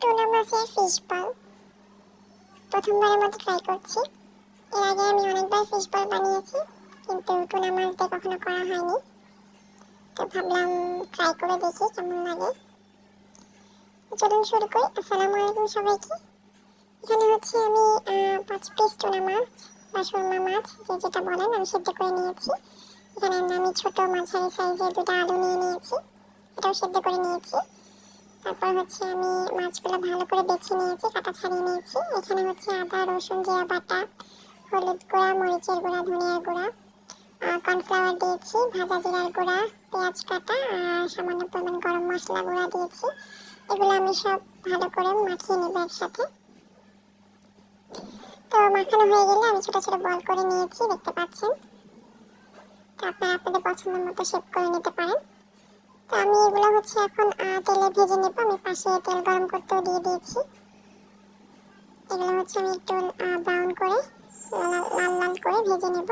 Tuna মাছের fish ball প্রথমবারের মতো ট্রাই করছি। এর আগে আমি অনেকবার ফিশ বল বানিয়েছি, কিন্তু টুনা মাছ দিয়ে কখনো করা হয়নি। তো ভাবলাম ট্রাই করে দেখি কেমন লাগে। চলুন শুরু করি। আসসালামু আলাইকুম সবাইকে। এখানে হচ্ছে আমি পাঁচ পিস টুনা মাছ বা সুরমা মাছ, যে যেটা বলেন আমি সেদ্ধ করে নিয়েছি। এখানে আমি ছোট মাঝারি সাইজের দুটো আলু নিয়ে নিয়েছি। এটাও সেদ্ধ করে নিয়েছি। তারপর হচ্ছে আমি মাছগুলো ভালো করে বেছে নিয়েছি, কাটা ছাড়িয়ে নিয়েছি। এখানে হচ্ছে আদা, রসুন, জিরা বাটা, হলুদ গুঁড়া, মরিচের গুঁড়া, ধনিয়ার গুঁড়া কর্নফ্লাওয়ার দিয়েছি, ভাজা জিরার গুঁড়া, পেঁয়াজ কাটা, আর সামান্য পরিমাণ গরম মশলা গুঁড়া দিয়েছি। এগুলো আমি সব ভালো করে মাখিয়ে নেব একসাথে। তো মাখানো হয়ে গেলে আমি ছোটো ছোটো বল করে নিয়েছি, দেখতে পাচ্ছেন। তো আপনারা আপনাদের পছন্দ মতো শেপ করে নিতে পারেন। তো আমি এগুলো হচ্ছে এখন তেলে ভেজে নেব। আমি পাশে তেল গরম করতেও দিয়ে দিয়েছি। এগুলো হচ্ছে আমি একটু ব্রাউন করে, লাল লাল করে ভেজে নেব।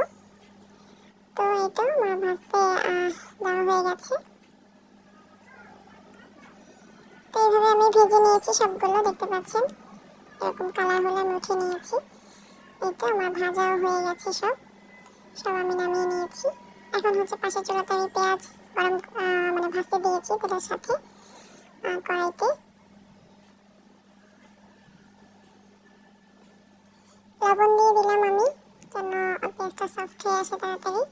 তো তো আমার ভাজতে দেওয়া হয়ে গেছে। তো এইভাবে আমি ভেজে নিয়েছি সবগুলো, দেখতে পাচ্ছেন? এরকম কালার হলে আমি উঠে নিয়েছি। তো আমার ভাজাও হয়ে গেছে সব। সব আমি নামিয়ে নিয়েছি। এখন হচ্ছে পাশে চুলাতে আমি পেঁয়াজ গরম দিয়েছি তেলের সাথে কড়াইতে। লবণ দিয়ে দিলাম আমি, যেন পেঁয়াজটা সফট হয়ে আসে তাড়াতাড়ি।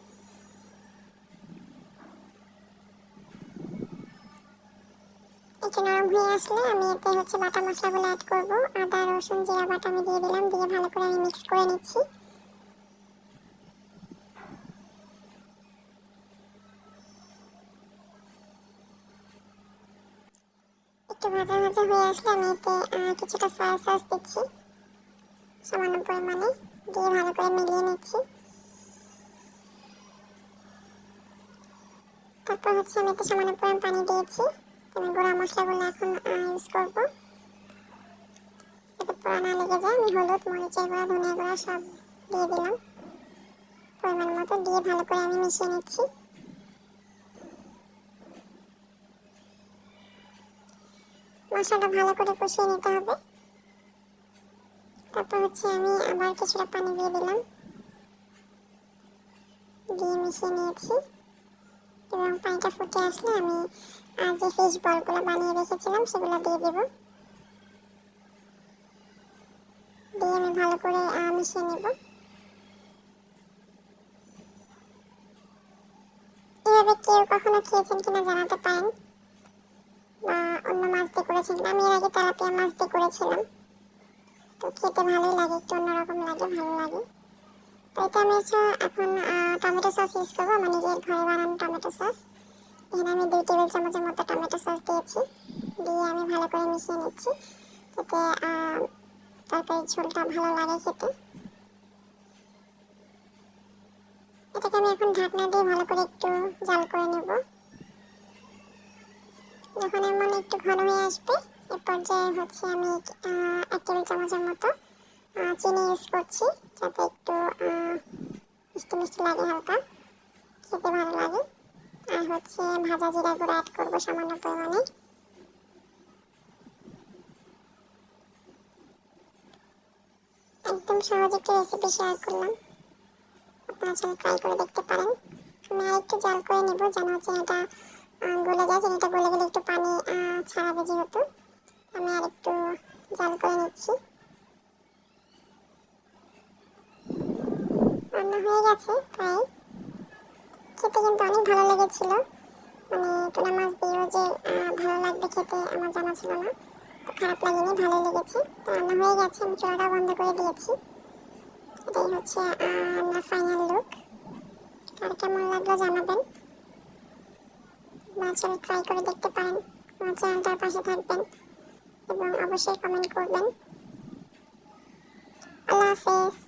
একটু নরম হয়ে আসলে আমি এতে হচ্ছে বাটা মশলাগুলো অ্যাড করব। আদা, রসুন, জিরা, বাটা আমি দিয়ে দিলাম, দিয়ে ভালো করে আমি মিক্স করে নিচ্ছি। একটু ভাজা ভাজা হয়ে আসলে আমি এতে কিছুটা সয়া সস দিচ্ছি। সামান্য পরিমাণে, দিয়ে ভালো করে মিলিয়ে নিচ্ছি। তারপর হচ্ছে আমি এতে সামান্য পরিমাণ পানি দিয়েছি। আমি গুঁড়া মশলাগুলো এখন ইউজ করব। যাতে পোড়া না লেগে যায়, আমি হলুদ, মরিচের গুঁড়া, ধনিয়া গুঁড়া সব দিয়ে দিলাম। পরিমাণ মতো দিয়ে ভালো করে আমি মিশিয়ে নিচ্ছি। মশলাটা ভালো করে কষিয়ে নিতে হবে। তারপর হচ্ছে আমি আবার কিছুটা পানি দিয়ে দিলাম। দিয়ে মিশিয়ে নিয়েছি। এবং পানিটা ফুটে আসলে আমি আর যে ফিশ বলগুলো বানিয়ে রেখেছিলাম সেগুলো দিয়ে দেব। দিয়ে আমি ভালো করে মিশিয়ে নেব। এভাবে কেউ কখনো খেয়েছেন কিনা জানাতে পারেন। করেছেন কিনা আমি এর আগে তেলাপিয়া দিয়ে করেছিলাম। তো খেতে ভালোই লাগে একটু অন্যরকম লাগে ভালো লাগে। তো এটা আমি এখন টমেটো সস ইউজ করব। আমার নিজের ঘরে বানানো টমেটো সস। এখানে আমি দুই টেবিল চামচের মতো টমেটো সস দিয়েছি। দিয়ে আমি ভালো করে মিশিয়ে নিচ্ছি। আহ, তরকারির ঝোলটা ভালো লাগে খেতে। এটাকে আমি এখন ঢাকনা দিয়ে ভালো করে একটু জাল করে নেব। যখন এমন একটু ঘন হয়ে আসবে। এ পর্যায়ে হচ্ছে আমি এক টেবিল চামচের মতো চিনি ইউজ করছি যাতে একটু মিষ্টি মিষ্টি লাগে হালকা, খেতে ভালো লাগে। আর হচ্ছে ভাজা জিরা গুঁড়ো অ্যাড করব সামান্য পরিমাণে। একদম সহজ একটা রেসিপি শেয়ার করলাম। আপনারা চাইলে ট্রাই করে দেখতে পারেন। আমি আরেকটু জাল করে নেব যেন হচ্ছে এটা গলে যায় চিনিটা গলে গেলে একটু পানি ছাড়াবে যেহেতু আমি আরেকটু জাল করে নিচ্ছি। রান্না হয়ে গেছে প্রায়। খেতে কিন্তু অনেক ভালো লেগেছিল। মানে টুনা মাছ দিয়েও যে ভালো লাগবে খেতে আমার জানা ছিল না। তো খারাপ লাগেনি, ভালোই লেগেছে। তো রান্না হয়ে গেছে, আমি চুলাটা বন্ধ করে দিয়েছি। এটাই হচ্ছে আমার ফাইনাল লুক আর কেমন লাগল জানাবেন? বা চলে ট্রাই করে দেখতে পারেন। আমার চ্যানেলটার পাশে থাকবেন এবং অবশ্যই কমেন্ট করবেন। আল্লাহ হাফেজ।